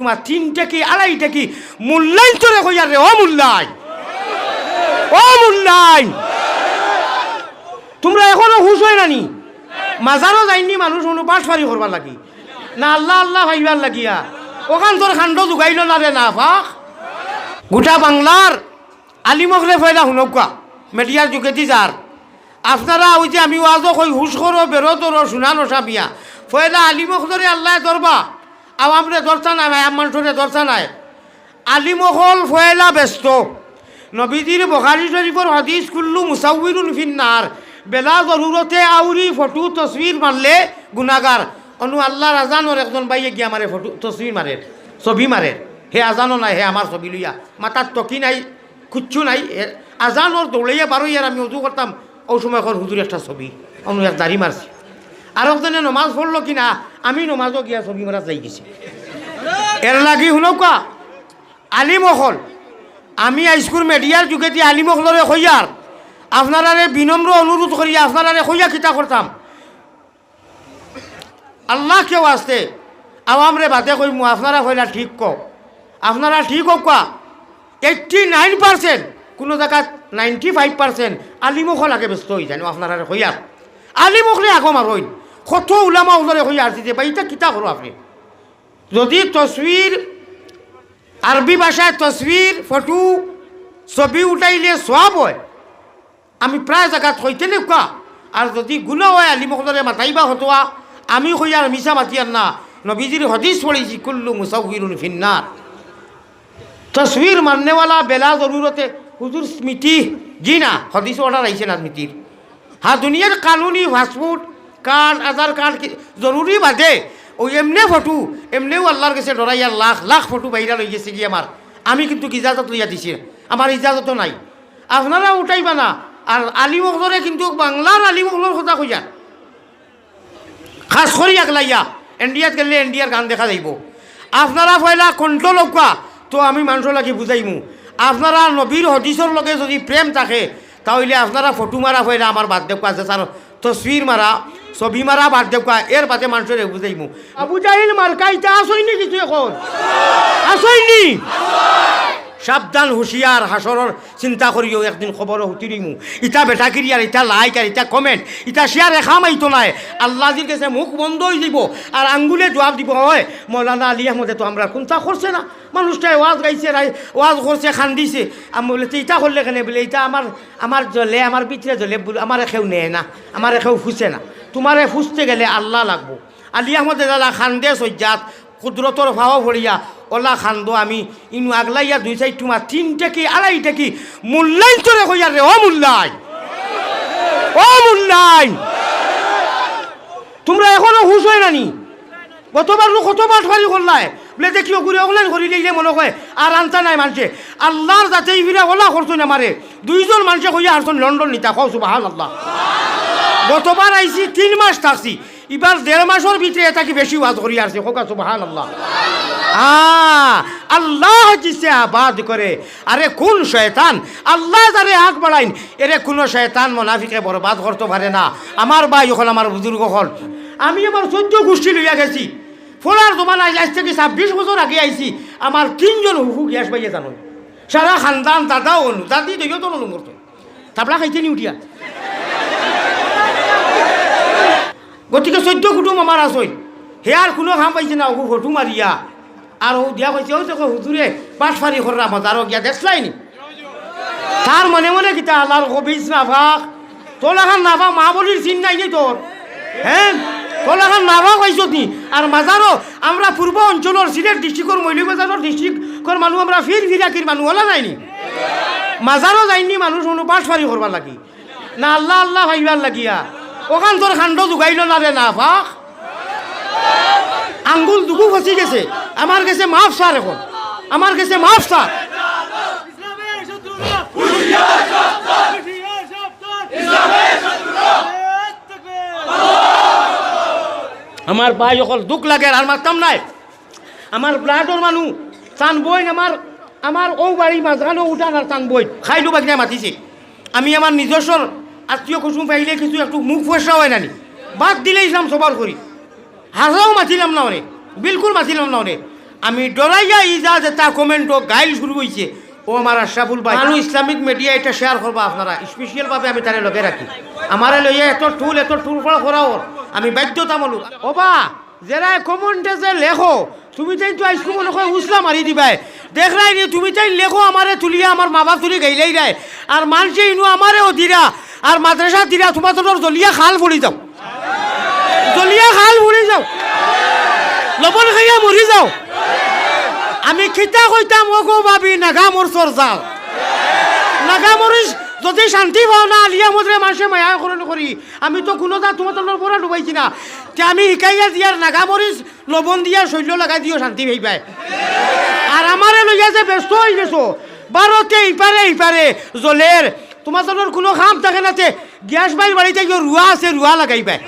তোমার তিনটা কি, আড়াইটা কি? মূল্যায়ন তোরে কইয়া রে, ও মূল্যায় ও তোমরা এখনও হুশ হয় নানি? মাজারও যাইনি, মানুষ অনু পাঠ ফারি করবার লাগি। না আল্লাহ আল্লাহ ভাইবার লাগিয়া। ওখান তোর খান্ড জোগাইল না রে, না ফাঁক গোটা বাংলার আলিমকরে ফয়লা শুনকা মেডিয়ার যোগেদি যার আপনারা ওই যে আমি ওয়াজও কই, হুশ করো, বেরো, তোর শুনানো সাবিয়া ফয়লা আলিমক আল্লাহ ধরবা। আওয়ামরে দরতা নাই, ভাই মানুষরে দরতা নাই। আলিমহল ফয়লা ব্যস্ত। নবীজির বখারি শরীফর হদিস, কুল্লু মুসাউরুন ফিন্নার। বেলা জরুরতে আউরি ফটো, তসবির মারলে গুনাগার অনু, আল্লাহ আজানোর একজন বাইয়ে গিয়া মারে ফটো, তসবির মারে, ছবি মারে। হে আজানো নাই, হে আমার ছবি লইয়া। মাতার টকি নাই খুচ্ছু নাই আজানোর দৌড়াইয়া বারো ইয়ার আমি উজু করতাম। ও সময় এখন হুজুর একটা ছবি। অনু এক দাড়ি মারছি আর একজনে নমাজ পড়ল কিনা? আমি নমাজও গিয়া ছবি মারা যাই গেছি। এর লাগি শুনকা আলিমহল। আমি স্কুল মিডিয়ার যোগেদি আলিমহলরে হইয়ার আপনারারে বিনম্র অনুরোধ করি আপনারারে হইয়া কিতা করতাম আল্লাহ কেউ আসতে? আওয়ামরে বাদে কইমু আপনারা হইলা ঠিক ক আপনারা ঠিক হোক এইটটি নাইন পার্সেন্ট কোনো জায়গাত নাইনটি ফাইভ পার্সেন্ট আলিমখল আগে ব্যস্ত হয়ে যায় আপনারা হইয়ার আলিমখলে আগো মারইন কত ওলামা ওলরে হইয়ার দিতে বা এটা কিতা করো আপনি। যদি তসবির, আরবি ভাষায় তসবির, ফটো, ছবি উঠাইলে সব হয়। আমি প্রায় জায়গাত হইতে নেকা আর যদি গুণা হয় আলিমকলরে মাতাইবা হতোয়া আমি হই আর মিশা মাতিয়ার না। নবীজির হদিস পড়েছি কুল্লু মুসাউরুন ফিন্নার তসবির মাননেওয়ালা বেলা জরুরতে হুজুর স্মৃতি জি না? হদিস অর্ডার আইছে না স্মৃতির হ্যাঁ দুনিয়ার কানুনি পাসপোর্ট কার্ড আধার কার্ড জরুরি বাদে। ওই এমনে ফটো, এমনিও আল্লাহর কাছে ডরাইয়ার লাখ লাখ ফটো বাইরা লই গেছে কি আমার আমি কিন্তু ইজাজত লইয়া দিছি। আমার ইজাজতও নাই। আপনারা উঠাইবা না। আর আলিমকলরে কিন্তু বাংলার আলিমকলর কথা কইয়া খাস করি একলাইয়া এনডিয়াত গেলে এনডিয়ার গান দেখা যাইব। আপনারা পয়লা কন্ট্রোল হোকা তো আমি মানুষ লাগি বুঝাইমু আপনারা নবীর হদিসর লগে যদি প্রেম থাকে, তাহলে আপনারা ফটো মারা পয়লা আমার বাদ দেবকা আছে। তসবির মারা ছবি মারা বাদ দেবকা এর বাদে মানুষের বুঝাইমু। আবু জাহিল মার্কা ইটা আসইনি কিছু এখন? আসইনি সাবধান হুঁশিয়ার হাসরের চিন্তা করিও একদিন খবর হুতিরিমু ইটা বেটা কিরিয়ার ইটা লাইক আর ইটা কমেন্ট ইটা শেয়ার রেখা মাইতো নাই। আল্লাহজির কাছে মুখ বন্ধ হয়ে দিব আর আঙ্গুলে জবাব দিব হয় মৌলানা আলী আহমদে তো আমরা কোনটা করছে না? মানুষটাই ওয়াজ গাইছে রাই ওয়াজ করছে খান্দিছে। আমি বলে তো ইটা করলে কেন? বলে ইটা আমার আমার জ্বলে আমার পিঠে বলে আমার এখেও নেয় না আমার এখেও ফুসে না। তোমারে ফুসতে গেলে আল্লাহ লাগবো। আলী আহমদে দাদা খান্দে সজ্জাত, কুদরতর ভাও ভরিয়া ওলা খান্দ আমি। ইনু আগলাইয়া দুই চাই তোমার তিনটা কি আড়াইটা কি মূল্যায়ন তোরে কইয়া রে, ও মূল্যায় ও মূল্যায়ন। তোমরা এখনও হুশ হয় নানি? কতবার লোক কতবার ফারি করলাই? বলে দেখিও ঘুরে ওগুলেন করিলে যে মনে হয়, আর আনতা নাই মানুষে আল্লাহর যাতে ইবিরা ওলা করছুন আমারে। দুইজন মানুষে কইয়া আসছেন লন্ডন নিতা সুবাহান আল্লাহ গতবার আইছি, তিন মাস থাকছি। এবার দেড় মাসের ভিতরে এটা কি বেশি ওয়াজ করি আসছে। হোকা সুবাহান আল্লাহ আল্লাহ জিসে আবাদ করে। আরে, কোন শয়তান? আল্লাহ যারে হাত বাড়াইন, এরে কোনো শয়তান মনাফিকে বরবাদ করতে পারে না। আমার ভাই হল, আমার বুজুর্গ হল। আমি আমার চোদ্দ গোষ্ঠী লইয়া গেছি। ফোলার জমানায় আজ থেকে ছাব্বিশ বছর আগে আইছি। আমার তিনজন হুহু গ্যাস পাইয়া জানো সারা খানদান দাদা অনু, দাদি দইও তো নলু মরতো তাবলা খাইতে নি উঠিয়া। গতিকে চৈধ্য কুটুম আমার আসই হেয়ার কোনো খাম পাইছে না ওগু ফটো মারিয়া আর ও দিয়া কইছে ও তোকে হুজুরে পাঠ ফারি কররা মজারও গিয়া দেখলাই নি? তার মনে মনে কিতা আল্লাহর কবিস নাফাক তোলাখান নাফা মা বলির চিন নাই নি তোর হ্যাঁ তোলাখান নাফা কইছ নি? আর মাজারও আমরা পূর্ব অঞ্চলের সিলেট ডিস্ট্রিক্টর মৌলিবাজারের ডিস্ট্রিক্টর মানুষ আমরা ফির ফিরাকির মানুষ ওলা নাইনি মাজারও যাইনি মানুষ পাঠ ফারি করবার লাগি। না আল্লাহ আল্লাহ ভাইবার লাগিয়া। ওখান তোর খান্ড জোগাইল না রে না ফাক আঙ্গুল দুগু ফসি গেছে। আমার কাছে মাফ সার এখন। আমার কাছে মাফ সার আমার ভাই অকল দুঃখ লাগে আর মারতাম নাই। আমার ব্লাডর মানুষ চান বই আমার আমার ও বাড়ি মাঝখানে উঠান আর চান বই খাইলো বাগিনা মাতিছে। আমি আমার নিজস্ব আত্মীয় কুসুম পাইলে কিছু একটু মুখ ফসা হয় নানি। বাদ দিলে ইসলাম সবার করি হাজাও মাতিলাম না অনেক বিলকুল মাতিলাম না অনেক আমি ডরাইয়া ই যা যে তা কমেন্ট গাইল শুরু হয়েছে ও আমার আশরাফুল ভাই। মানুষ ইসলামিক মিডিয়া এটা শেয়ার করবা আপনারা। স্পেশাল ভাবে আমি তারে লগে রাখি আমারে লইয়া এত টুল এত টুল ফল করাও আমি বাধ্যতামূলক। ও বা যারা কমেন্টে যে লেখো, তুমি তাই তো আইসকু মনে হয় উসলা মারি দিবাই। দেখ রাই নি, তুমি তাই লেখো আমারে তুলিয়া আমার মা বাপ তুলি গাইলাই রায় আর মানছে ইনু আমারে ও দিরা আর মাদ্রাসা দিরা তোমার তোর জলিয়া খাল পড়ি যাও। জলিয়া খাল পড়ি যাও। লবণ খাইয়া মরি যাও। আমি খিতা কইতাম ও গো ভাবি নাগা মোর চর যাও নাগা মরিস যদি শান্তি পাও না, আলিয়া মদরে মানুষে মায়া করণ করি আমি তো কোনো দা তোমার তোর পরা ডুবাইছি না। তে আমি শিকাইয়া দিয়ার নাগা মরিস লবণ দিয়া শৈল্য লাগাই দিও, শান্তি হই পায়। আর আমারে লইয়া যে ব্যস্ত হয়ে গেছো বারোতে ইপারে ইপারে জলের তোমার তোর কোনো খাম থাকে না গ্যাস বাইর বাড়িতে রুয়া আছে রুয়া লাগাই পায়।